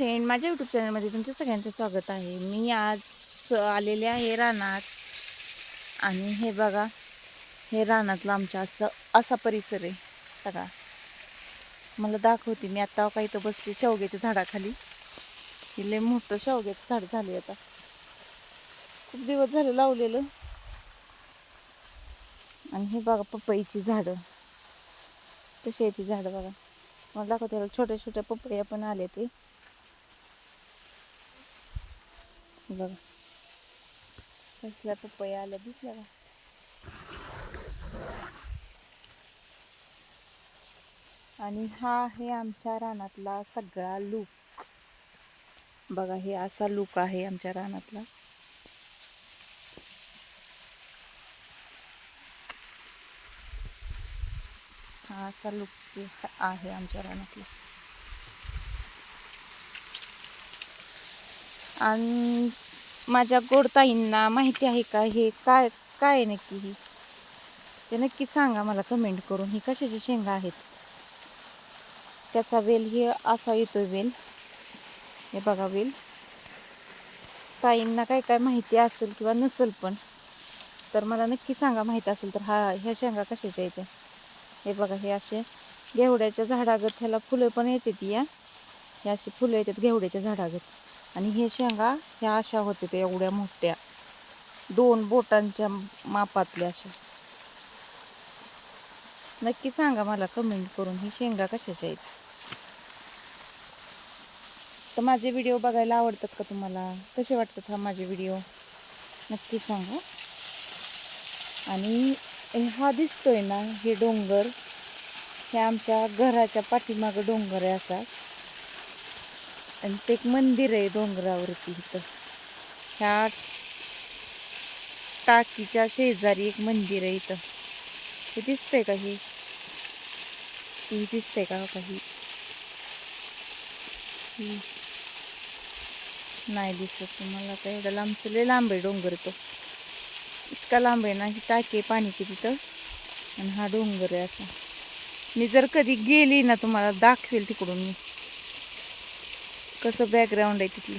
Friend माझ्या YouTube चॅनलमध्ये तुमच्या सगळ्यांचं स्वागत आहे. मी आज आलेले आहे रानात. आणि हे बघा हे रानातलं आमच्या असं असा परिसर आहे सगळा. मला दाखवते मी आत्ता काही इथं बसली शेवग्याच्या झाडाखाली. हे लय मोठं शेवग्याचं झाड झाले आता. खूप दिवस झाले लावलेलं. आणि हे बघा पपईची झाडं. तशी आहे ती झाडं बघा. मला दाखवते छोट्या छोट्या पपया पण आले ते हे बघा. कसल्या पपया आल्या दिसल्या का आणि हा आहे आमच्या रानातला सगळा लूक बघा हे असा लूक आहे आमच्या रानातला. हा असा लुक आहे आमच्या रानातला. आणि माझ्या गोडताईंना माहिती आहे का? हे काय काय आहे नक्की ही? ते नक्की सांगा मला कमेंट करून. ही कशाची शेंगा आहेत? त्याचा वेल हे असा येतोय वेल. हे बघा वेल. ताईंना काय काय माहिती असेल किंवा नसेल पण तर मला नक्की सांगा माहिती असेल तर हा ह्या शेंगा कशाच्या येते हे बघा हे असे घेवड्याच्या झाडागत ह्याला फुलं पण येते ती या. हे अशी फुलं येतात घेवड्याच्या झाडागत. आणि हे शेंगा ह्या अशा होते त्या एवढ्या मोठ्या. दोन बोटांच्या मापातल्या अशा. नक्की सांगा मला कमेंट करून ही शेंगा कशाच्या आहेत? तर माझे व्हिडिओ बघायला आवडतात का तुम्हाला? कसे वाटतात हा माझे व्हिडिओ नक्की सांगा. आणि हा दिसतोय ना हे डोंगर. हे आमच्या घराच्या पाठीमागं डोंगर आहे असा. आणि ते एक मंदिर आहे डोंगरावरती इथं. ह्या टाकीच्या शेजारी एक मंदिर आहे इथं. हे दिसतंय का हे? ही दिसतंय का हो काही नाही दिसत तुम्हाला काय? एवढं लांबचं लय लांब आहे डोंगर तो. इतका लांब आहे ना ही टाकी आहे पाण्याची तिथं. आणि हा डोंगर आहे असा. मी जर कधी गेली ना तुम्हाला दाखवेल तिकडून मी. कसं बॅकग्राऊंड आहे तिथली?